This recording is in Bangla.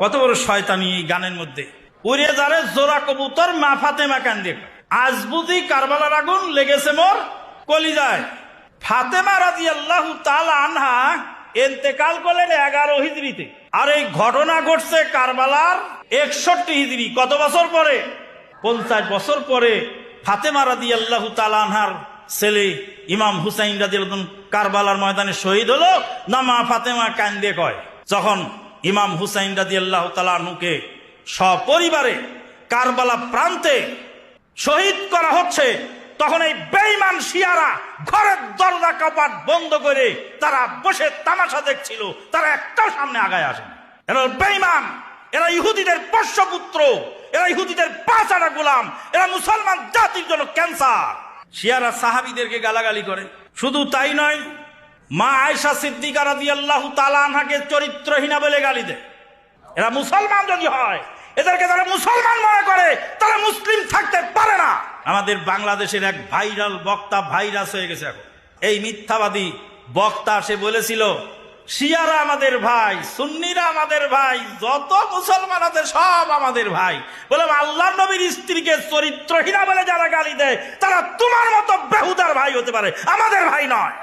কত বড় শয়তানি এই গানের মধ্যে। উড়ে যারে জোড়া কবুতর, মা ফাতেমা কান্দে। আজ বুঝি কারবালার আগুন লেগেছে মোর ফাতেমা রাজি আল্লাহ আনহা করলেন এগারো আর এই ঘটনা ঘটছে কারবালার একষট্টি কত বছর পরে? বছর পরে ছেলে ইমাম হুসাইন রাজি কারবালার ময়দানে শহীদ হলো না মা ফাতেমা কান্দে কয়। যখন ইমাম হুসাইন রাজি আল্লাহ তালানুকে সপরিবারে কারবালা প্রান্তে শহীদ করা হচ্ছে। তখন এই বেইমান শিয়ারা ঘরের দরজা কপাট বন্ধ করে তারা বসে তামাশা দেখছিল। তারা একটাও সামনে আগায় আসে এরা বেইমান এরা ইহুদিদের পোষ্যপুত্র এরা ইহুদিদের পাঁচাটা গোলাম, এরা মুসলমান জাতির জন্য ক্যান্সার। শিয়ারা সাহাবিদেরকে গালাগালি করে। শুধু তাই নয় মা আয়সা সিদ্দিকা রাদি আল্লাহ তালানহাকে চরিত্রহীনা বলে গালি দেয়। এরা মুসলমান যদি হয়, এদেরকে যারা মুসলমান মনে করে, তারা মুসলিম থাকতে পারে না। আমাদের বাংলাদেশের এক ভাইরাল বক্তা ভাইরাস হয়ে গেছে এখন। এই মিথ্যাবাদী বক্তা সে বলেছিল, শিয়ারা আমাদের ভাই, সুন্নিরা আমাদের ভাই, যত মুসলমান আছে সব আমাদের ভাই। বলে আল্লাহ নবীর স্ত্রীকে চরিত্রহীনা বলে যারা গালি দেয়, তারা তোমার মতো বেহুদার ভাই হতে পারে। আমাদের ভাই নয়।